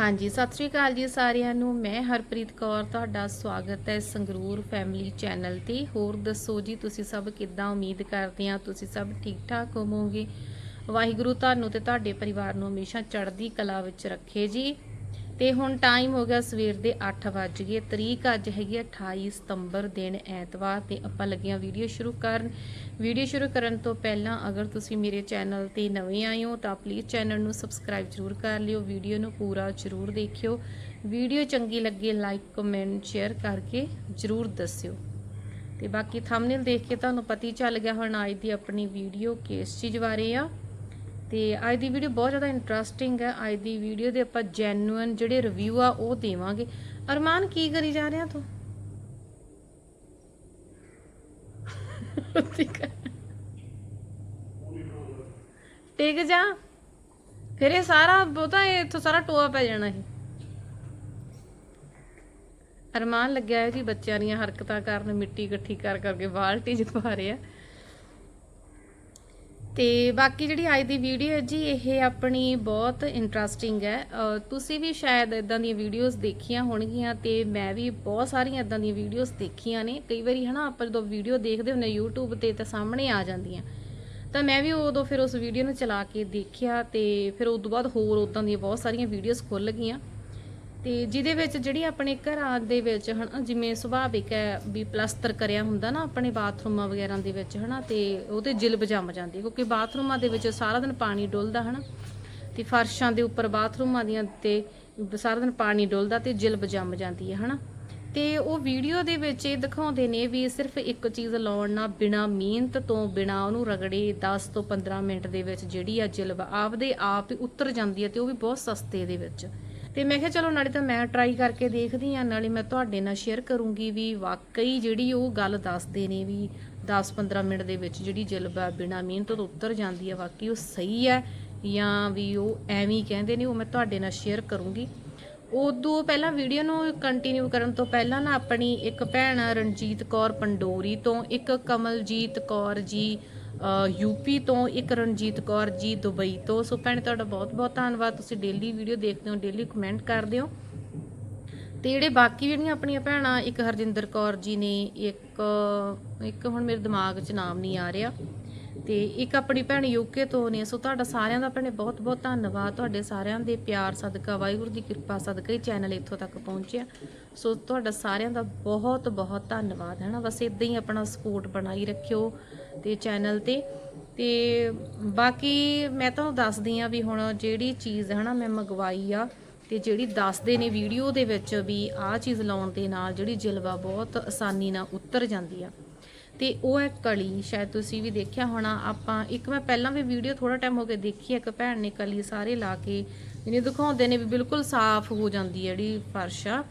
ਹਾਂਜੀ, ਸਤਿ ਸ੍ਰੀ ਅਕਾਲ ਜੀ ਸਾਰਿਆਂ ਨੂੰ। ਮੈਂ ਹਰਪ੍ਰੀਤ ਕੌਰ, ਤੁਹਾਡਾ ਸਵਾਗਤ ਹੈ ਸੰਗਰੂਰ ਫੈਮਿਲੀ ਚੈਨਲ ਤੇ। ਹੋਰ ਦੱਸੋ ਜੀ, ਤੁਸੀਂ ਸਭ ਕਿੱਦਾਂ? ਉਮੀਦ ਕਰਦੇ ਆ ਤੁਸੀਂ ਸਭ ਠੀਕ ਠਾਕ ਹੋਵੋਗੇ। ਵਾਹਿਗੁਰੂ ਤੁਹਾਨੂੰ ਤੇ ਤੁਹਾਡੇ ਪਰਿਵਾਰ ਨੂੰ ਹਮੇਸ਼ਾ ਚੜ੍ਹਦੀ ਕਲਾ ਵਿੱਚ ਰੱਖੇ ਜੀ। ਤੇ ਹੁਣ ਟਾਈਮ ਹੋ ਗਿਆ ਸਵੇਰ ਦੇ 8 ਵੱਜ ਗਏ। ਤਰੀਕ ਅੱਜ ਹੈਗੀ ਹੈ 28 ਸਤੰਬਰ ਦਿਨ ਐਤਵਾਰ ਤੇ ਆਪਾਂ ਲੱਗੀਆਂ ਵੀਡੀਓ ਸ਼ੁਰੂ ਕਰਨ। ਵੀਡੀਓ ਸ਼ੁਰੂ ਕਰਨ ਤੋਂ ਪਹਿਲਾਂ ਅਗਰ ਤੁਸੀਂ ਮੇਰੇ ਚੈਨਲ ਤੇ ਨਵੇਂ ਆਏ ਹੋ ਤਾਂ ਪਲੀਜ਼ ਚੈਨਲ ਨੂੰ ਸਬਸਕ੍ਰਾਈਬ ਜ਼ਰੂਰ ਕਰ ਲਿਓ। ਵੀਡੀਓ ਨੂੰ ਪੂਰਾ ਜ਼ਰੂਰ ਦੇਖਿਓ। ਵੀਡੀਓ ਚੰਗੀ ਲੱਗੇ ਲਾਈਕ ਕਮੈਂਟ ਸ਼ੇਅਰ ਕਰਕੇ ਜ਼ਰੂਰ ਦੱਸਿਓ। ਤੇ ਬਾਕੀ ਥੰਬਨੇਲ ਦੇਖ ਕੇ ਤੁਹਾਨੂੰ ਪਤਾ ਹੀ ਚੱਲ ਗਿਆ ਹੁਣ ਅੱਜ ਦੀ ਆਪਣੀ ਵੀਡੀਓ ਕਿਸ ਚੀਜ਼ ਬਾਰੇ ਆ। ਤੇ ਅੱਜ ਦੀ ਵੀਡੀਓ ਬਹੁਤ ਜ਼ਿਆਦਾ ਇੰਟਰਸਟਿੰਗ ਹੈ। ਅੱਜ ਦੀ ਵੀਡੀਓ ਦੇ ਆਪਾਂ ਜੈਨੂਇਨ ਜਿਹੜੇ ਰਿਵਿਊ ਆ, ਉਹ ਦੇਵਾਂਗੇ। ਅਰਮਾਨ, ਕੀ ਕਰੀ ਜਾ ਰਿਹਾ ਤੂੰ? ਟਿਕ ਜਾ। ਫਿਰ ਇਹ ਸਾਰਾ ਬਹੁਤਾ ਇਹ ਇੱਥੋਂ ਸਾਰਾ ਟੋਆ ਪੈ ਜਾਣਾ ਇਹ ਅਰਮਾਨ ਲੱਗਿਆ ਹੈ ਜੀ ਬੱਚਿਆਂ ਦੀਆਂ ਹਰਕਤਾਂ ਕਾਰਨ, ਮਿੱਟੀ ਇਕੱਠੀ ਕਰ ਕਰਕੇ ਬਾਲਟੀ ਚ ਪਾ ਰਿਹਾ। ਤੇ ਬਾਕੀ ਜਿਹੜੀ ਅੱਜ ਦੀ ਵੀਡੀਓ ਹੈ ਜੀ, ਇਹ ਆਪਣੀ ਬਹੁਤ ਇੰਟਰਸਟਿੰਗ ਹੈ। ਤੁਸੀਂ ਵੀ ਸ਼ਾਇਦ ਇਦਾਂ ਦੀਆਂ ਵੀਡੀਓਜ਼ ਦੇਖੀਆਂ ਹੋਣਗੀਆਂ ਤੇ ਮੈਂ ਵੀ ਬਹੁਤ ਸਾਰੀਆਂ ਇਦਾਂ ਦੀਆਂ ਵੀਡੀਓਜ਼ ਦੇਖੀਆਂ ਨੇ। ਕਈ ਵਾਰੀ ਹਨਾ, ਆਪਾਂ ਜਦੋਂ ਵੀਡੀਓ ਦੇਖਦੇ ਹੁੰਦੇ YouTube ਤੇ ਤਾਂ ਸਾਹਮਣੇ ਆ ਜਾਂਦੀਆਂ। ਤਾਂ ਮੈਂ ਵੀ ਉਦੋਂ ਫਿਰ ਉਸ ਵੀਡੀਓ ਨੂੰ ਚਲਾ ਕੇ ਦੇਖਿਆ ਤੇ ਫਿਰ ਉਸ ਤੋਂ ਬਾਅਦ ਹੋਰ ਉਦਾਂ ਦੀਆਂ ਬਹੁਤ ਸਾਰੀਆਂ ਵੀਡੀਓਜ਼ ਖੁੱਲ ਗਈਆਂ। ਤੇ ਜਿਹਦੇ ਵਿੱਚ ਜਿਹੜੀ ਆਪਣੇ ਘਰਾਂ ਦੇ ਵਿੱਚ ਹਨਾ, ਜਿਵੇਂ ਸੁਭਾਵਿਕ ਹੈ ਵੀ ਪਲਸਤਰ ਕਰਿਆ ਹੁੰਦਾ ਨਾ ਆਪਣੇ ਬਾਥਰੂਮਾਂ ਵਗੈਰਾ ਦੇ ਵਿੱਚ ਹਨਾ, ਤੇ ਉਹਦੇ ਜਿਲਬ ਜੰਮ ਜਾਂਦੀ ਕਿਉਂਕਿ ਬਾਥਰੂਮਾਂ ਦੇ ਵਿੱਚ ਸਾਰਾ ਦਿਨ ਪਾਣੀ ਡੁੱਲਦਾ ਹਨਾ, ਤੇ ਫਰਸ਼ਾਂ ਦੇ ਉੱਪਰ ਬਾਥਰੂਮਾਂ ਦੀਆਂ ਤੇ ਸਾਰਾ ਦਿਨ ਪਾਣੀ ਡੁੱਲਦਾ ਤੇ ਜਿਲਬ ਜੰਮ ਜਾਂਦੀ ਹੈ ਹਨਾ। ਤੇ ਉਹ ਵੀਡੀਓ ਦੇ ਵਿੱਚ ਇਹ ਦਿਖਾਉਂਦੇ ਨੇ ਵੀ ਸਿਰਫ ਇੱਕ ਚੀਜ਼ ਲਾਉਣ ਨਾਲ ਬਿਨਾ ਮਿਹਨਤ ਤੋਂ, ਬਿਨਾ ਉਹਨੂੰ ਰਗੜੇ 10 ਤੋਂ 15 ਮਿੰਟ ਦੇ ਵਿੱਚ ਜਿਹੜੀ ਆ ਜਿਲਬ ਆਪਦੇ ਆਪ ਹੀ ਉਤਰ ਜਾਂਦੀ ਹੈ ਤੇ ਉਹ ਵੀ ਬਹੁਤ ਸਸਤੇ ਦੇ ਵਿੱਚ। ਤੇ ਮੈਂ ਕਿਹਾ ਚਲੋ ਨਾਲੇ ਤਾਂ ਮੈਂ ਟਰਾਈ ਕਰਕੇ ਦੇਖਦੀ ਆ ਨਾਲੇ ਮੈਂ ਤੁਹਾਡੇ ਨਾਲ ਸ਼ੇਅਰ ਕਰੂੰਗੀ ਵੀ ਵਾਕਈ ਜਿਹੜੀ ਉਹ ਗੱਲ ਦੱਸਦੇ ਨੇ ਵੀ 10-15 ਮਿੰਟ ਦੇ ਵਿੱਚ ਜਿਹੜੀ ਜਿਲਬ ਆ ਬਿਨਾ ਮਿਹਨਤ ਤੋਂ ਉਤਰ ਜਾਂਦੀ ਹੈ ਵਾਕਈ ਉਹ ਸਹੀ ਹੈ ਜਾਂ ਵੀ ਉਹ ਐਵੇਂ ਕਹਿੰਦੇ ਨੇ, ਉਹ ਮੈਂ ਤੁਹਾਡੇ ਨਾਲ ਸ਼ੇਅਰ ਕਰੂੰਗੀ। ਉਦੋਂ ਪਹਿਲਾਂ ਵੀਡੀਓ ਨੂੰ ਕੰਟੀਨਿਊ ਕਰਨ ਤੋਂ ਪਹਿਲਾਂ ਨਾ ਆਪਣੀ ਇੱਕ ਭੈਣ ਰਣਜੀਤ ਕੌਰ ਪੰਡੋਰੀ ਤੋਂ ਇੱਕ ਕਮਲਜੀਤ ਕੌਰ ਜੀ ਯੂਪੀ ਤੋਂ ਇੱਕ ਰਣਜੀਤ ਕੌਰ, ਜੀ ਦੁਬਈ ਤੋਂ। ਸੋ ਭੈਣ, ਤੁਹਾਡਾ ਬਹੁਤ ਬਹੁਤ ਧੰਨਵਾਦ। ਤੁਸੀਂ ਡੇਲੀ ਵੀਡੀਓ ਦੇਖਦੇ ਹੋ ਡੇਲੀ ਕਮੈਂਟ ਕਰਦੇ ਹੋ। ਤੇ ਜਿਹੜੇ ਬਾਕੀ ਜਿਹੜੀਆਂ ਆਪਣੀਆਂ ਭੈਣਾਂ, ਇੱਕ ਹਰਜਿੰਦਰ ਕੌਰ ਜੀ ਨੇ, ਇੱਕ ਇੱਕ ਹੁਣ ਮੇਰੇ ਦਿਮਾਗ 'ਚ ਨਾਮ ਨਹੀਂ ਆ ਰਿਹਾ। ਤੇ ਇੱਕ ਆਪਣੀ ਭੈਣ ਯੂਕੇ ਤੋਂ ਨੇ। ਸੋ ਤੁਹਾਡਾ ਸਾਰਿਆਂ ਦਾ ਭੈਣੇ ਬਹੁਤ ਬਹੁਤ ਧੰਨਵਾਦ। ਤੁਹਾਡੇ ਸਾਰਿਆਂ ਦੇ ਪਿਆਰ ਸਦਕਾ, ਵਾਹਿਗੁਰੂ ਦੀ ਕਿਰਪਾ ਸਦਕਾ ਹੀ ਚੈਨਲ ਇੱਥੋਂ ਤੱਕ ਪਹੁੰਚਿਆ। ਸੋ ਤੁਹਾਡਾ ਸਾਰਿਆਂ ਦਾ ਬਹੁਤ ਬਹੁਤ ਧੰਨਵਾਦ ਹੈ ਨਾ ਬਸ ਇਦਾਂ ਹੀ ਆਪਣਾ ਸਪੋਰਟ ਬਣਾਈ ਰੱਖਿਓ। ਤੇ ਚੈਨਲ ਤੇ। ਤੇ ਬਾਕੀ ਮੈਂ ਤੁਹਾਨੂੰ ਦੱਸਦੀ ਆ ਵੀ ਹੁਣ ਜਿਹੜੀ ਚੀਜ਼ ਹੈ ਨਾ ਮੈਂ ਮੰਗਵਾਈ ਆ ਤੇ ਜਿਹੜੀ ਦੱਸਦੇ ਨੇ ਵੀਡੀਓ ਦੇ ਵਿੱਚ ਵੀ ਆਹ ਚੀਜ਼ ਲਾਉਣ ਦੇ ਨਾਲ ਜਿਹੜੀ ਜਲਵਾ ਬਹੁਤ ਆਸਾਨੀ ਨਾਲ ਉਤਰ ਜਾਂਦੀ ਆ। ਤੇ ਉਹ ਹੈ ਕਲੀ, ਸ਼ਾਇਦ ਤੁਸੀਂ ਵੀ ਦੇਖਿਆ ਹੋਣਾ। ਆਪਾਂ ਇੱਕ ਮੈਂ ਪਹਿਲਾਂ ਵੀ ਵੀਡੀਓ ਥੋੜਾ ਟਾਈਮ ਹੋ ਕੇ ਦੇਖੀ, ਇੱਕ ਭੈਣ ਨੇ ਕਲੀ ਸਾਰੇ ਲਾ ਕੇ ਜਿਹਨੇ ਦਿਖਾਉਂਦੇ ਨੇ ਵੀ ਬਿਲਕੁਲ ਸਾਫ਼ ਹੋ ਜਾਂਦੀ ਹੈ ਜਿਹੜੀ ਫਰਸ਼ ਆ।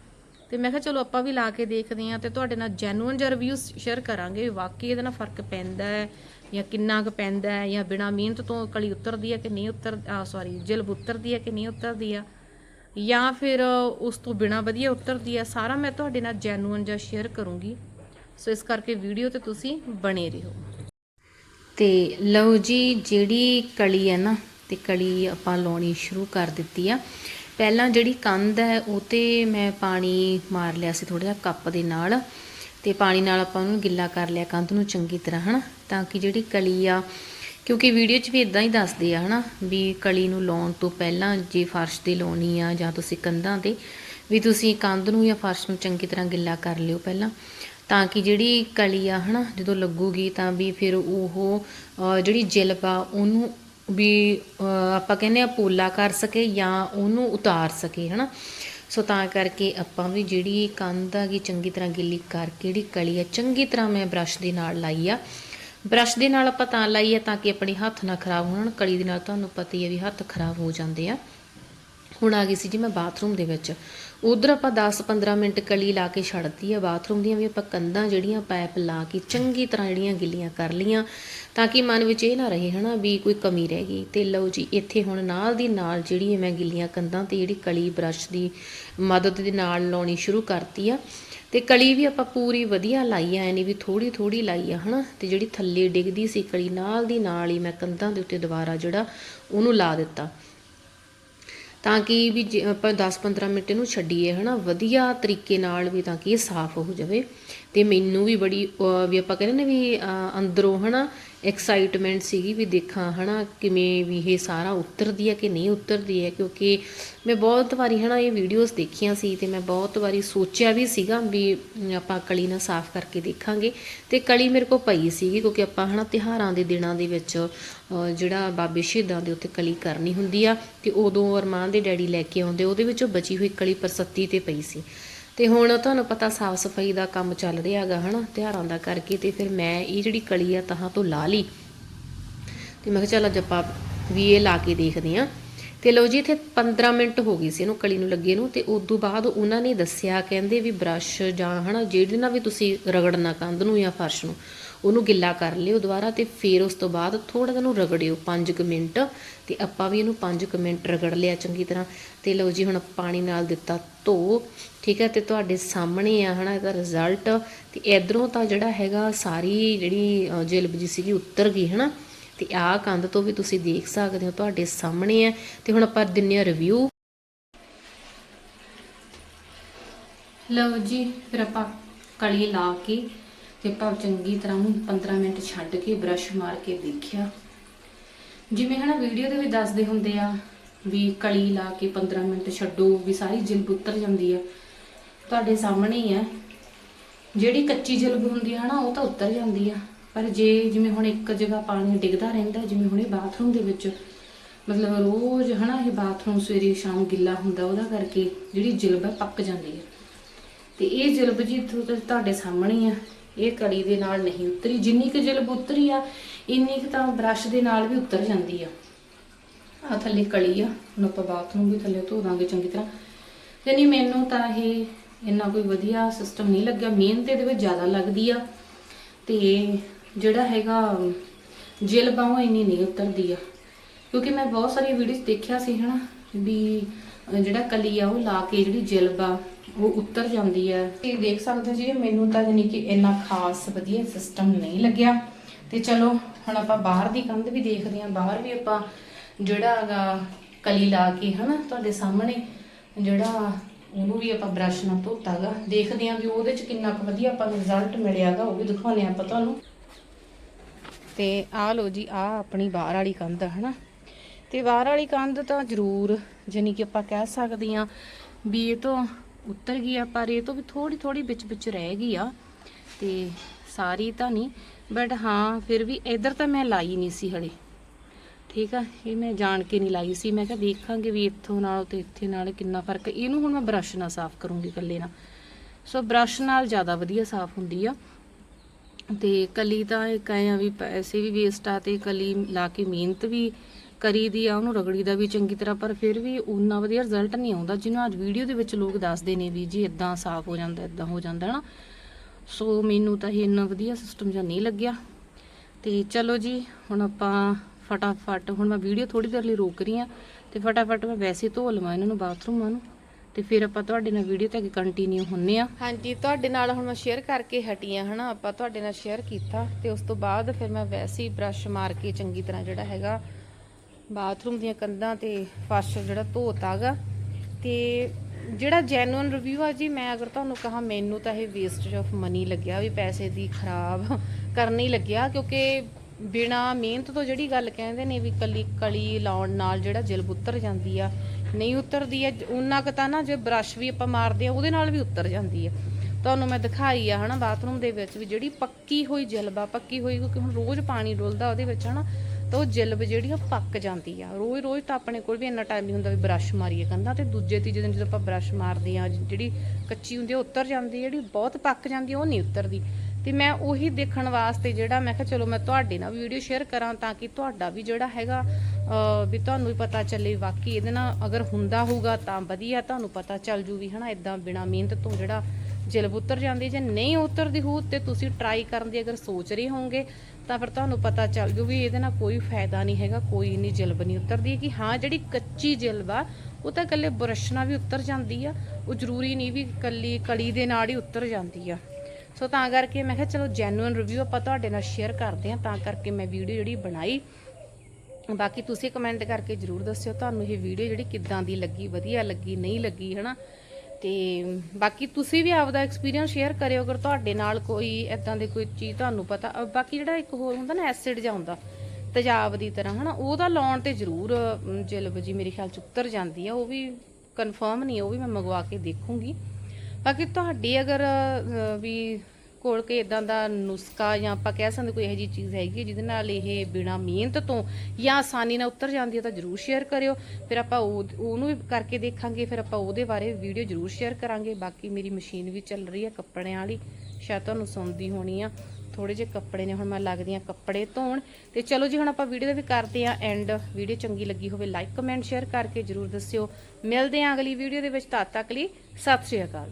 ਤੇ ਮੈਂ ਕਿਹਾ ਚਲੋ ਆਪਾਂ ਵੀ ਲਾ ਕੇ ਦੇਖਦੇ ਹਾਂ ਤੇ ਤੁਹਾਡੇ ਨਾਲ ਜੈਨੂਇਨ ਜਿਹਾ ਰਿਵਿਊ ਸ਼ੇਅਰ ਕਰਾਂਗੇ ਵੀ ਵਾਕਈ ਇਹਦੇ ਨਾਲ ਫ਼ਰਕ ਪੈਂਦਾ ਹੈ ਜਾਂ ਕਿੰਨਾ ਕੁ ਪੈਂਦਾ ਹੈ ਜਾਂ ਬਿਨਾ ਮਿਹਨਤ ਤੋਂ ਕਲੀ ਉਤਰਦੀ ਹੈ ਕਿ ਨਹੀਂ ਉਤਰ, ਆ ਸੌਰੀ ਜਿਲਬ ਉਤਰਦੀ ਹੈ ਕਿ ਨਹੀਂ ਉਤਰਦੀ ਆ? ਜਾਂ ਫਿਰ ਉਸ ਤੋਂ ਬਿਨਾ ਵਧੀਆ ਉਤਰਦੀ ਹੈ ਸਾਰਾ ਮੈਂ ਤੁਹਾਡੇ ਨਾਲ ਜੈਨੂਇਨ ਜਿਹਾ ਸ਼ੇਅਰ ਕਰੂੰਗੀ। ਸੋ ਇਸ ਕਰਕੇ ਵੀਡੀਓ ਤੇ ਤੁਸੀਂ ਬਣੇ ਰਹੋ। ਤੇ ਲਓ ਜੀ, ਜਿਹੜੀ ਕਲੀ ਹੈ ਨਾ, ਤੇ ਕਲੀ ਆਪਾਂ ਲਾਉਣੀ ਸ਼ੁਰੂ ਕਰ ਦਿੱਤੀ ਆ। ਪਹਿਲਾਂ ਜਿਹੜੀ ਕੰਧ ਹੈ, ਉਹ ਤੇ ਮੈਂ ਪਾਣੀ ਮਾਰ ਲਿਆ ਸੀ ਥੋੜਾ ਜਿਹਾ ਕੱਪ ਦੇ ਨਾਲ ਤੇ ਪਾਣੀ ਨਾਲ ਆਪਾਂ ਉਹਨੂੰ ਗਿੱਲਾ ਕਰ ਲਿਆ ਕੰਧ ਨੂੰ ਚੰਗੀ ਤਰ੍ਹਾਂ, ਹਨਾ? ਤਾਂ ਕਿ ਜਿਹੜੀ ਕਲੀ ਆ, ਕਿਉਂਕਿ ਵੀਡੀਓ 'ਚ ਵੀ ਇਦਾਂ ਹੀ ਦੱਸਦੇ ਆ, ਹਨਾ? ਵੀ ਕਲੀ ਨੂੰ ਲਾਉਣ ਤੋਂ ਪਹਿਲਾਂ ਜੇ ਫਰਸ਼ ਤੇ ਲਾਉਣੀ ਆ ਜਾਂ ਤੁਸੀਂ ਕੰਧਾਂ ਤੇ, ਵੀ ਤੁਸੀਂ ਕੰਧ ਨੂੰ ਜਾਂ ਫਰਸ਼ ਨੂੰ ਚੰਗੀ ਤਰ੍ਹਾਂ ਗਿੱਲਾ ਕਰ ਲਿਓ ਪਹਿਲਾਂ। ਤਾਂ ਕਿ ਜਿਹੜੀ ਕਲੀ ਆ, ਹਨਾ? ਜਦੋਂ ਲੱਗੂਗੀ ਤਾਂ ਵੀ ਫਿਰ ਉਹ ਜਿਹੜੀ ਜਿਲਬ ਆ, ਉਹਨੂੰ ਵੀ ਆਪਾਂ ਕਹਿੰਦੇ ਆ ਪੋਲਾ ਕਰ ਸਕੇ ਜਾਂ ਉਹਨੂੰ ਉਤਾਰ ਸਕੇ, ਹਨਾ? ਸੋ ਤਾਂ ਕਰਕੇ ਆਪਾਂ ਵੀ ਜਿਹੜੀ ਕੰਧ ਹੈਗੀ, ਚੰਗੀ ਤਰ੍ਹਾਂ ਗਿੱਲੀ ਕਰਕੇ, ਜਿਹੜੀ ਕਲੀ ਆ, ਚੰਗੀ ਤਰ੍ਹਾਂ ਮੈਂ ਬ੍ਰਸ਼ ਦੇ ਨਾਲ ਲਾਈ ਆ। ਬ੍ਰਸ਼ ਦੇ ਨਾਲ ਆਪਾਂ ਤਾਂ ਲਾਈ ਆ ਤਾਂ ਕਿ ਆਪਣੇ ਹੱਥ ਨਾ ਖਰਾਬ ਹੋਣ ਕਲੀ ਦੇ ਨਾਲ ਤੁਹਾਨੂੰ ਪਤਾ ਹੀ ਹੈ ਵੀ ਹੱਥ ਖਰਾਬ ਹੋ ਜਾਂਦੇ ਆ। ਹੁਣ ਆ ਗਈ ਸੀ ਜੀ ਮੈਂ ਬਾਥਰੂਮ ਦੇ ਵਿੱਚ। ਉਧਰ ਆਪਾਂ 10-15 ਮਿੰਟ ਕਲੀ ਲਾ ਕੇ ਛੱਡਤੀ ਆ ਬਾਥਰੂਮ ਦੀਆਂ ਵੀ ਆਪਾਂ ਕੰਧਾਂ ਜਿਹੜੀਆਂ ਪਾਈਪ ਲਾ ਕੇ ਚੰਗੀ ਤਰ੍ਹਾਂ ਜਿਹੜੀਆਂ ਗਿੱਲੀਆਂ ਕਰ ਲੀਆਂ ਤਾਂ ਕਿ ਮਨ ਵਿੱਚ ਇਹ ਨਾ ਰਹੇ ਹਨਾ ਵੀ ਕੋਈ ਕਮੀ ਰਹਿ ਗਈ ਤੇ ਲਓ ਜੀ, ਇੱਥੇ ਹੁਣ ਨਾਲ ਦੀ ਨਾਲ ਜਿਹੜੀ ਮੈਂ ਗਿੱਲੀਆਂ ਕੰਧਾਂ ਤੇ ਜਿਹੜੀ ਕਲੀ ਬ੍ਰਸ਼ ਦੀ ਮਦਦ ਦੇ ਨਾਲ ਲਾਉਣੀ ਸ਼ੁਰੂ ਕਰਤੀ ਆ ਤੇ ਕਲੀ ਵੀ ਆਪਾਂ ਪੂਰੀ ਵਧੀਆ ਲਾਈ ਆ ਐ ਨਹੀਂ ਵੀ ਥੋੜੀ ਥੋੜੀ ਲਾਈ ਆ ਹਨਾ ਤੇ ਜਿਹੜੀ ਥੱਲੇ ਡਿੱਗਦੀ ਸੀ ਕਲੀ ਨਾਲ ਦੀ ਨਾਲ ਹੀ ਮੈਂ ਕੰਧਾਂ ਦੇ ਉੱਤੇ ਦੁਬਾਰਾ ਜਿਹੜਾ ਉਹਨੂੰ ਲਾ ਦਿੱਤਾ। ਤਾਂ ਕਿ ਵੀ ਜੇ ਆਪਾਂ 10-15 ਮਿੰਟ ਇਹਨੂੰ ਛੱਡੀਏ ਹਨਾ ਵਧੀਆ ਤਰੀਕੇ ਨਾਲ ਵੀ ਤਾਂ ਕਿ ਇਹ ਸਾਫ਼ ਹੋ ਜਾਵੇ। ਤੇ ਮੈਨੂੰ ਵੀ ਬੜੀ ਵੀ ਆਪਾਂ ਕਹਿੰਦੇ ਨੇ ਵੀ ਅਹ, ਅੰਦਰੋਂ ਹਨਾ ਐਕਸਾਈਟਮੈਂਟ ਸੀਗੀ ਵੀ ਦੇਖਾਂ, ਹਨਾ, ਕਿਵੇਂ ਵੀ ਇਹ ਸਾਰਾ ਉਤਰਦੀ ਹੈ ਕਿ ਨਹੀਂ ਉਤਰਦੀ ਹੈ, ਕਿਉਂਕਿ ਮੈਂ ਬਹੁਤ ਵਾਰੀ, ਹਨਾ, ਇਹ ਵੀਡੀਓਜ਼ ਦੇਖੀਆਂ ਸੀ ਤੇ ਮੈਂ ਬਹੁਤ ਵਾਰੀ ਸੋਚਿਆ ਵੀ ਸੀਗਾ ਵੀ ਆਪਾਂ ਕਲੀ ਨਾਲ ਸਾਫ਼ ਕਰਕੇ ਦੇਖਾਂਗੇ ਤੇ ਕਲੀ ਮੇਰੇ ਕੋਲ ਪਈ ਸੀਗੀ ਕਿਉਂਕਿ ਆਪਾਂ, ਹਨਾ ਤਿਹਾਰਾਂ ਦੇ ਦਿਨਾਂ ਦੇ ਵਿੱਚ ਜਿਹੜਾ ਬਾਬੇ ਸ਼ਹੀਦਾਂ ਦੇ ਉੱਤੇ ਕਲੀ ਕਰਨੀ ਹੁੰਦੀ ਆ ਤੇ ਉਦੋਂ ਅਰਮਾਨ ਦੇ ਡੈਡੀ ਲੈ ਕੇ ਆਉਂਦੇ, ਉਹਦੇ ਵਿੱਚੋਂ ਬਚੀ ਹੋਈ ਕਲੀ ਪਰਸੱਤੀ ਤੇ ਪਈ ਸੀ। ਤੇ ਹੁਣ ਤੁਹਾਨੂੰ ਪਤਾ ਸਾਫ਼ ਸਫ਼ਾਈ ਦਾ ਕੰਮ ਚੱਲ ਰਿਹਾ ਹੈਗਾ, ਹਨਾ? ਤਿਉਹਾਰਾਂ ਦਾ ਕਰਕੇ ਤੇ ਫਿਰ ਮੈਂ ਇਹ ਜਿਹੜੀ ਕਲੀ ਆ ਤਹਾਂ ਤੋਂ ਲਾ ਲਈ। ਤੇ ਮੈਂ ਕਿਹਾ ਚੱਲ ਅੱਜ ਆਪਾਂ ਵੀ ਇਹ ਲਾ ਕੇ ਦੇਖਦੇ ਆਂ ਤੇ ਲਓ ਜੀ, ਇੱਥੇ 15 ਮਿੰਟ ਹੋ ਗਈ ਸੀ ਇਹਨੂੰ ਕਲੀ ਨੂੰ ਲੱਗੇ ਨੂੰ ਤੇ ਉਸ ਤੋਂ ਬਾਅਦ ਉਹਨਾਂ ਨੇ ਦੱਸਿਆ, ਕਹਿੰਦੇ ਵੀ ਬ੍ਰਸ਼ ਜਾਂ, ਹਨਾ ਜਿਹੜੇ ਨਾਲ ਵੀ ਤੁਸੀਂ ਰਗੜਨਾ ਕੰਧ ਨੂੰ ਜਾਂ ਫਰਸ਼ ਨੂੰ। ਉਹਨੂੰ ਗਿੱਲਾ ਕਰ ਲਿਓ ਦੁਬਾਰਾ ਤੇ ਫਿਰ ਉਸ ਤੋਂ ਬਾਅਦ ਥੋੜਾ ਜਿਹਾ ਨੂੰ ਰਗੜਿਓ 5 ਮਿੰਟ। ਤੇ ਆਪਾਂ ਵੀ ਇਹਨੂੰ 5 ਮਿੰਟ ਰਗੜ ਲਿਆ ਚੰਗੀ ਤਰ੍ਹਾਂ। ਤੇ ਲਓ ਜੀ, ਹੁਣ ਪਾਣੀ ਨਾਲ ਦਿੱਤਾ ਧੋ। ਠੀਕ ਹੈ, ਤੇ ਤੁਹਾਡੇ ਸਾਹਮਣੇ ਆ ਹਨਾ ਇਹਦਾ ਰਿਜ਼ਲਟ ਤੇ ਇਧਰੋਂ ਤਾਂ ਜਿਹੜਾ ਹੈਗਾ ਸਾਰੀ ਜਿਹੜੀ ਜੇਲਬ ਜੀ ਸੀਗੀ ਉੱਤਰ ਗਈ ਹਨਾ। ਤੇ ਆਹ ਕੰਧ ਤੋਂ ਵੀ ਤੁਸੀਂ ਦੇਖ ਸਕਦੇ ਹੋ ਤੁਹਾਡੇ ਸਾਹਮਣੇ ਹੈ। ਤੇ ਹੁਣ ਆਪਾਂ ਦਿੰਨੇ ਆ ਰਿਵਿਊ ਲਓ ਜੀ, ਫਿਰ ਆਪਾਂ ਕਲੀ ਲਾ ਕੇ ਤੇ ਆਪਾਂ ਚੰਗੀ ਤਰ੍ਹਾਂ ਨੂੰ 15 ਮਿੰਟ ਛੱਡ ਕੇ ਬ੍ਰਸ਼ ਮਾਰ ਕੇ ਦੇਖਿਆ। ਜਿਵੇਂ ਹਨਾ ਵੀਡੀਓ ਦੇ ਵਿੱਚ ਦੱਸਦੇ ਹੁੰਦੇ ਆ ਵੀ ਕਲੀ ਲਾ ਕੇ 15 ਮਿੰਟ ਛੱਡੋ, ਵੀ ਸਾਰੀ ਜਿਲਬ ਉਤਰ ਜਾਂਦੀ ਆ। ਤੁਹਾਡੇ ਸਾਹਮਣੇ ਹੀ ਆ। ਜਿਹੜੀ ਕੱਚੀ ਜਿਲਬ ਹੁੰਦੀ ਆ ਨਾ ਉਹ ਤਾਂ ਉਤਰ ਜਾਂਦੀ ਆ। ਪਰ ਜੇ ਜਿਵੇਂ ਹੁਣ ਇੱਕ ਜਗ੍ਹਾ ਪਾਣੀ ਡਿੱਗਦਾ ਰਹਿੰਦਾ, ਜਿਵੇਂ ਹੁਣੇ ਬਾਥਰੂਮ ਦੇ ਵਿੱਚ, ਮਤਲਬ ਰੋਜ਼ ਹਨਾ ਇਹ ਬਾਥਰੂਮ ਸਵੇਰੇ ਸ਼ਾਮ ਗਿੱਲਾ ਹੁੰਦਾ, ਉਹਦਾ ਕਰਕੇ ਜਿਹੜੀ ਜਿਲਬ ਹੈ ਪੱਕ ਜਾਂਦੀ ਹੈ ਤੇ ਇਹ ਜਿਲਬ ਜੀ ਇੱਥੋਂ ਤੱਕ ਤੁਹਾਡੇ ਸਾਹਮਣੇ ਆ। ਇਹ ਕਲੀ ਦੇ ਨਾਲ ਨਹੀਂ ਉਤਰੀ। ਜਿੰਨੀ ਕੁ ਜਿਲਬ ਉਤਰੀ ਆ, ਇੰਨੀ ਕੁ ਤਾਂ ਬ੍ਰਸ਼ ਦੇ ਨਾਲ ਵੀ ਉਤਰ ਜਾਂਦੀ ਆ। ਆ ਥੱਲੇ ਕਲੀ ਆ, ਹੁਣ ਆਪਾਂ ਬਾਥਰੂਮ ਵੀ ਥੱਲੇ ਧੋ ਦਾਂਗੇ ਚੰਗੀ ਤਰ੍ਹਾਂ। ਤੇ ਮੈਨੂੰ ਤਾਂ ਇਹ ਇੰਨਾ ਕੋਈ ਵਧੀਆ ਸਿਸਟਮ ਨਹੀਂ ਲੱਗਿਆ। ਮਿਹਨਤ ਇਹਦੇ ਵਿੱਚ ਜ਼ਿਆਦਾ ਲੱਗਦੀ ਆ। ਤੇ ਜਿਹੜਾ ਹੈਗਾ ਜਿਲ ਉਹ ਇੰਨੀ ਨਹੀਂ ਉਤਰਦੀ ਆ। ਕਿਉਂਕਿ ਮੈਂ ਬਹੁਤ ਸਾਰੀਆਂ ਵੀਡੀਓਜ਼ ਦੇਖਿਆ ਸੀ ਹਨਾ, ਵੀ ਜਿਹੜਾ ਕਲੀ ਆ, ਉਹ ਲਾ ਕੇ ਜਿਹੜੀ ਜਿਲਬ ਆ ਉਹ ਉਤਰ ਜਾਂਦੀ ਹੈ। ਤੇ ਦੇਖ ਸਕਦੇ ਹੋ ਜੀ, ਮੈਨੂੰ ਤਾਂ ਜਾਨੀ ਕਿ ਇੰਨਾ ਖਾਸ ਵਧੀਆ ਸਿਸਟਮ ਨਹੀਂ ਲੱਗਿਆ। ਤੇ ਚਲੋ, ਹੁਣ ਆਪਾਂ ਬਾਹਰ ਦੀ ਕੰਧ ਵੀ ਦੇਖਦੇ ਹਾਂ। ਬਾਹਰ ਵੀ ਆਪਾਂ ਜਿਹੜਾ ਹੈਗਾ ਕਲੀ ਲਾ ਕੇ ਹਨਾ, ਤੁਹਾਡੇ ਸਾਹਮਣੇ ਜਿਹੜਾ ਉਹਨੂੰ ਵੀ ਆਪਾਂ ਬ੍ਰਸ਼ ਨਾਲ ਧੋਤਾਗਾ। ਦੇਖਦੇ ਹਾਂ ਵੀ ਉਹਦੇ ਚ ਕਿੰਨਾ ਕੁ ਵਧੀਆ ਆਪਾਂ ਨੂੰ ਰਿਜ਼ਲਟ ਮਿਲਿਆਗਾ, ਉਹ ਵੀ ਦਿਖਾਉਂਦੇ ਹਾਂ ਆਪਾਂ ਤੁਹਾਨੂੰ। ਤੇ ਆਹ ਲੋ ਜੀ, ਆਹ ਆਪਣੀ ਬਾਹਰ ਵਾਲੀ ਕੰਧ ਹਨਾ। ਤੇ ਬਾਹਰ ਵਾਲੀ ਕੰਧ ਤਾਂ ਜ਼ਰੂਰ ਜਾਨੀ ਕਿ ਆਪਾਂ ਕਹਿ ਸਕਦੇ ਹਾਂ ਵੀ ਇਹ ਤੋਂ ਉੱਤਰ ਗਈ ਆ, ਪਰ ਇਹ ਤੋਂ ਵੀ ਥੋੜੀ ਥੋੜੀ ਵਿੱਚ ਵਿੱਚ ਰਹਿ ਗਈ ਆ ਤੇ ਸਾਰੀ ਤਾਂ ਨਹੀਂ ਬਟ ਹਾਂ, ਫਿਰ ਵੀ ਇਧਰ ਤਾਂ ਮੈਂ ਲਾਈ ਨਹੀਂ ਸੀ ਹਲੇ। ਠੀਕ ਆ, ਇਹ ਮੈਂ ਜਾਣ ਕੇ ਨਹੀਂ ਲਾਈ ਸੀ। ਮੈਂ ਕਿਹਾ ਦੇਖਾਂਗੇ ਵੀ ਇੱਥੋਂ ਨਾਲ ਤੇ ਇੱਥੇ ਨਾਲ ਕਿੰਨਾ ਫ਼ਰਕ ਇਹਨੂੰ ਹੁਣ ਮੈਂ ਬ੍ਰਸ਼ ਨਾਲ ਸਾਫ਼ ਕਰੂੰਗੀ ਇਕੱਲੇ ਨਾਲ। ਸੋ ਬ੍ਰਸ਼ ਨਾਲ ਜ਼ਿਆਦਾ ਵਧੀਆ ਸਾਫ਼ ਹੁੰਦੀ ਆ। ਤੇ ਕਲੀ ਤਾਂ ਇੱਕ ਆ ਵੀ ਪੈਸੇ ਵੀ ਵੇਸਟ ਆ ਤੇ ਕਲੀ ਲਾ ਕੇ ਮਿਹਨਤ ਵੀ ਕਰੀ ਦੀ ਆ, ਉਹਨੂੰ ਰਗੜੀ ਦਾ ਵੀ ਚੰਗੀ ਤਰ੍ਹਾਂ, ਪਰ ਫਿਰ ਵੀ ਉਨਾ ਵਧੀਆ ਰਿਜ਼ਲਟ ਨਹੀਂ ਆਉਂਦਾ, ਜਿਹਨੂੰ ਅੱਜ ਵੀਡੀਓ ਦੇ ਵਿੱਚ ਲੋਕ ਦੱਸਦੇ ਨੇ ਵੀ ਜੀ ਇਦਾਂ ਸਾਫ਼ ਹੋ ਜਾਂਦਾ ਇਦਾਂ ਹੋ ਜਾਂਦਾ, ਹਨਾ? ਸੋ ਮੈਨੂੰ ਤਾਂ ਇਹ ਇੰਨਾ ਵਧੀਆ ਸਿਸਟਮ ਜਾਂ ਨਹੀਂ ਲੱਗਿਆ। ਤੇ ਚਲੋ ਜੀ, ਹੁਣ ਆਪਾਂ ਫਟਾਫਟ, ਹੁਣ ਮੈਂ ਵੀਡੀਓ ਥੋੜੀ ਦੇਰ ਲਈ ਰੋਕ ਰਹੀ ਆ ਤੇ ਫਟਾਫਟ ਮੈਂ ਵੈਸੇ ਧੋ ਲਵਾਂ ਇਹਨਾਂ ਨੂੰ ਬਾਥਰੂਮਾਂ ਨੂੰ, ਤੇ ਫਿਰ ਆਪਾਂ ਤੁਹਾਡੇ ਨਾਲ ਵੀਡੀਓ ਤੇ ਅੱਗੇ ਕੰਟੀਨਿਊ ਹੁੰਨੇ ਆ ਹਾਂਜੀ, ਤੁਹਾਡੇ ਨਾਲ ਹੁਣ ਮੈਂ ਸ਼ੇਅਰ ਕਰਕੇ ਹਟੀ ਆ ਹਨਾ? ਆਪਾਂ ਤੁਹਾਡੇ ਨਾਲ ਸ਼ੇਅਰ ਕੀਤਾ, ਤੇ ਉਸ ਤੋਂ ਬਾਅਦ ਫਿਰ ਮੈਂ ਵੈਸੇ ਹੀ ਬ੍ਰਸ਼ ਮਾਰ ਕੇ ਚੰਗੀ ਤਰ੍ਹਾਂ ਜਿਹੜਾ ਹੈਗਾ ਬਾਥਰੂਮ ਦੀਆਂ ਕੰਧਾਂ ਤੇ ਫਰਸ਼ ਜਿਹੜਾ ਧੋਤਾਗਾ ਤੇ ਜਿਹੜਾ ਜੈਨੂਇਨ ਰਿਵਿਊ ਆ ਜੀ, ਮੈਂ ਅਗਰ ਤੁਹਾਨੂੰ ਕਹਾ, ਮੈਨੂੰ ਤਾਂ ਇਹ ਵੇਸਟ ਆਫ ਮਨੀ ਲੱਗਿਆ ਵੀ ਪੈਸੇ ਦੀ ਖਰਾਬ ਕਰਨੀ ਲੱਗਿਆ, ਕਿਉਂਕਿ ਬਿਨਾ ਮਿਹਨਤ ਤੋਂ ਜਿਹੜੀ ਗੱਲ ਕਹਿੰਦੇ ਨੇ ਵੀ ਕਲੀ ਕਲੀ ਲਾਉਣ ਨਾਲ ਜਿਹੜਾ ਜਿਲਬ ਉਤਰ ਜਾਂਦੀ ਆ, ਨਹੀਂ ਉਤਰਦੀ ਆ, ਉਹਨਾਂ ਕੁ ਤਾਂ ਨਾ ਜੇ ਬ੍ਰਸ਼ ਵੀ ਆਪਾਂ ਮਾਰਦੇ ਆ, ਉਹਦੇ ਨਾਲ ਵੀ ਉਤਰ ਜਾਂਦੀ ਆ। ਤੁਹਾਨੂੰ ਮੈਂ ਦਿਖਾਈ ਆ ਹਨਾ, ਬਾਥਰੂਮ ਦੇ ਵਿੱਚ ਵੀ ਜਿਹੜੀ ਪੱਕੀ ਹੋਈ ਜਿਲਬ ਆ ਪੱਕੀ ਹੋਈ ਕਿਉਂਕਿ ਹੁਣ ਰੋਜ਼ ਪਾਣੀ ਡੁੱਲਦਾ ਉਹਦੇ ਵਿੱਚ ਹਨਾ ਤਾਂ ਉਹ ਜਿਲਬ ਜਿਹੜੀ ਆ ਪੱਕ ਜਾਂਦੀ ਆ। ਰੋਜ਼ ਰੋਜ਼ ਤਾਂ ਆਪਣੇ ਕੋਲ ਵੀ ਇੰਨਾ ਟਾਈਮ ਨਹੀਂ ਹੁੰਦਾ ਵੀ ਬ੍ਰਸ਼ ਮਾਰੀਏ ਕੰਧਾਂ ਤੇ। ਦੂਜੇ ਤੀਜੇ ਦਿਨ ਜਦੋਂ ਆਪਾਂ ਬ੍ਰਸ਼ ਮਾਰਦੇ ਆ, ਜਿਹੜੀ ਕੱਚੀ ਹੁੰਦੀ ਆ, ਉਹ ਉਤਰ ਜਾਂਦੀ ਜਿਹੜੀ ਬਹੁਤ ਪੱਕ ਜਾਂਦੀ ਉਹ ਨਹੀਂ ਉਤਰਦੀ। ਤੇ ਮੈਂ ਉਹੀ ਦੇਖਣ ਵਾਸਤੇ ਜਿਹੜਾ ਮੈਂ ਕਿਹਾ, ਚਲੋ ਮੈਂ ਤੁਹਾਡੇ ਨਾਲ ਵੀਡੀਓ ਸ਼ੇਅਰ ਕਰਾਂ ਤਾਂ ਕਿ ਤੁਹਾਡਾ ਵੀ ਜਿਹੜਾ ਹੈਗਾ ਵੀ ਤੁਹਾਨੂੰ ਵੀ ਪਤਾ ਚੱਲੇ। ਵਾਕਈ ਇਹਦੇ ਨਾਲ ਅਗਰ ਹੁੰਦਾ ਹੋਊਗਾ ਤਾਂ ਵਧੀਆ, ਤੁਹਾਨੂੰ ਪਤਾ ਚੱਲ ਜੂ ਵੀ ਹਨਾ? ਇਦਾਂ ਬਿਨਾ ਮਿਹਨਤ ਤੋਂ ਜਿਹੜਾ ਜਿਲਬ ਉਤਰ ਜਾਂਦੀ ਜੇ ਨਹੀਂ ਉਤਰਦੀ ਹੋ ਤੇ ਤੁਸੀਂ ਟਰਾਈ ਕਰਨ ਦੀ ਅਗਰ ਸੋਚ ਰਹੇ ਹੋਵੋਗੇ, ਤਾਂ ਫਿਰ ਤੁਹਾਨੂੰ ਪਤਾ ਚੱਲ ਜੂ ਵੀ ਇਹਦੇ ਨਾਲ ਕੋਈ ਫਾਇਦਾ ਨਹੀਂ ਹੈਗਾ, ਕੋਈ ਨਹੀਂ ਜਿਲਬ ਨਹੀਂ ਉਤਰਦੀ ਕਿ ਹਾਂ, ਜਿਹੜੀ ਕੱਚੀ ਜਿਲਬ ਆ, ਉਹ ਤਾਂ ਇਕੱਲੇ ਬੁਰਸ਼ ਨਾਲ ਵੀ ਉਤਰ ਜਾਂਦੀ ਆ, ਉਹ ਜ਼ਰੂਰੀ ਨਹੀਂ ਵੀ ਕੱਲੀ ਕਲੀ ਦੇ ਨਾਲ ਹੀ ਉਤਰ ਜਾਂਦੀ ਆ। ਸੋ ਤਾਂ ਕਰਕੇ ਮੈਂ ਕਿਹਾ, ਚਲੋ ਜੈਨੂਇਨ ਰਿਵਿਊ ਆਪਾਂ ਤੁਹਾਡੇ ਨਾਲ ਸ਼ੇਅਰ ਕਰਦੇ ਹਾਂ, ਤਾਂ ਕਰਕੇ ਮੈਂ ਵੀਡੀਓ ਜਿਹੜੀ ਬਣਾਈ। ਬਾਕੀ ਤੁਸੀਂ ਕਮੈਂਟ ਕਰਕੇ ਜਰੂਰ ਦੱਸਿਓ, ਤੁਹਾਨੂੰ ਇਹ ਵੀਡੀਓ ਜਿਹੜੀ ਕਿੱਦਾਂ ਦੀ ਲੱਗੀ, ਵਧੀਆ ਲੱਗੀ, ਨਹੀਂ ਲੱਗੀ, ਹਨਾ? ਤੇ ਬਾਕੀ ਤੁਸੀਂ ਵੀ ਆਪਦਾ ਐਕਸਪੀਰੀਅੰਸ ਸ਼ੇਅਰ ਕਰਿਓ, ਅਗਰ ਤੁਹਾਡੇ ਨਾਲ ਕੋਈ ਐਦਾਂ ਦੇ ਕੋਈ ਚੀਜ਼ ਤੁਹਾਨੂੰ ਪਤਾ ਬਾਕੀ ਜਿਹੜਾ ਇੱਕ ਹੋਰ ਹੁੰਦਾ ਨਾ ਐਸਿਡ ਜਾਂ ਹੁੰਦਾ, ਤੇਜ਼ਾਬ ਦੀ ਤਰ੍ਹਾਂ, ਹਨਾ, ਉਹਦਾ ਲਾਉਣ ਤੇ ਜ਼ਰੂਰ ਜਲਬ ਜੀ ਮੇਰੇ ਖਿਆਲ ਚ ਉਤਰ ਜਾਂਦੀ ਆ, ਉਹ ਵੀ ਕਨਫਰਮ ਨਹੀਂ, ਉਹ ਵੀ ਮੈਂ ਮੰਗਵਾ ਕੇ ਦੇਖੂੰਗੀ। ਬਾਕੀ ਤੁਹਾਡੀ ਅਗਰ ਵੀ ਕੋਲ ਕੇ ਇਦਾਂ ਦਾ ਨੁਸਖਾ ਜਾਂ ਆਪਾਂ ਕਹਿ ਸਕਦੇ ਕੋਈ ਇਹੋ ਜਿਹੀ ਚੀਜ਼ ਹੈਗੀ ਹੈ ਜਿਹਦੇ ਨਾਲ ਇਹ ਬਿਨਾ ਮਿਹਨਤ ਤੋਂ ਜਾਂ ਆਸਾਨੀ ਨਾਲ ਉਤਰ ਜਾਂਦੀ ਹੈ ਤਾਂ ਜਰੂਰ ਸ਼ੇਅਰ ਕਰਿਓ। ਫਿਰ ਆਪਾਂ ਉਹ- ਉਹਨੂੰ ਵੀ ਕਰਕੇ ਦੇਖਾਂਗੇ, ਫਿਰ ਆਪਾਂ ਉਹਦੇ ਬਾਰੇ ਵੀਡੀਓ ਜਰੂਰ ਸ਼ੇਅਰ ਕਰਾਂਗੇ। ਬਾਕੀ ਮੇਰੀ ਮਸ਼ੀਨ ਵੀ ਚੱਲ ਰਹੀ ਹੈ ਕੱਪੜਿਆਂ ਵਾਲੀ। ਸ਼ਾਇਦ ਤੁਹਾਨੂੰ ਸੁਣਦੀ ਹੋਣੀ ਆ। ਥੋੜੇ ਜਿਹੇ ਕੱਪੜੇ ਨੇ, ਹੁਣ ਮੈਂ ਲੱਗਦੀ ਆ ਕੱਪੜੇ ਧੋਣ। ਤੇ ਚਲੋ ਜੀ, ਹੁਣ ਆਪਾਂ ਵੀਡੀਓ ਦਾ ਵੀ ਕਰਦੇ ਆ ਐਂਡ ਵੀਡੀਓ ਚੰਗੀ ਲੱਗੀ ਹੋਵੇ ਲਾਈਕ ਕਮੈਂਟ ਸ਼ੇਅਰ ਕਰਕੇ ਜਰੂਰ ਦੱਸਿਓ। ਮਿਲਦੇ ਆ ਅਗਲੀ ਵੀਡੀਓ ਦੇ ਵਿੱਚ। ਤਦ ਤੱਕ ਲਈ ਸਤਿ ਸ਼੍ਰੀ ਅਕਾਲ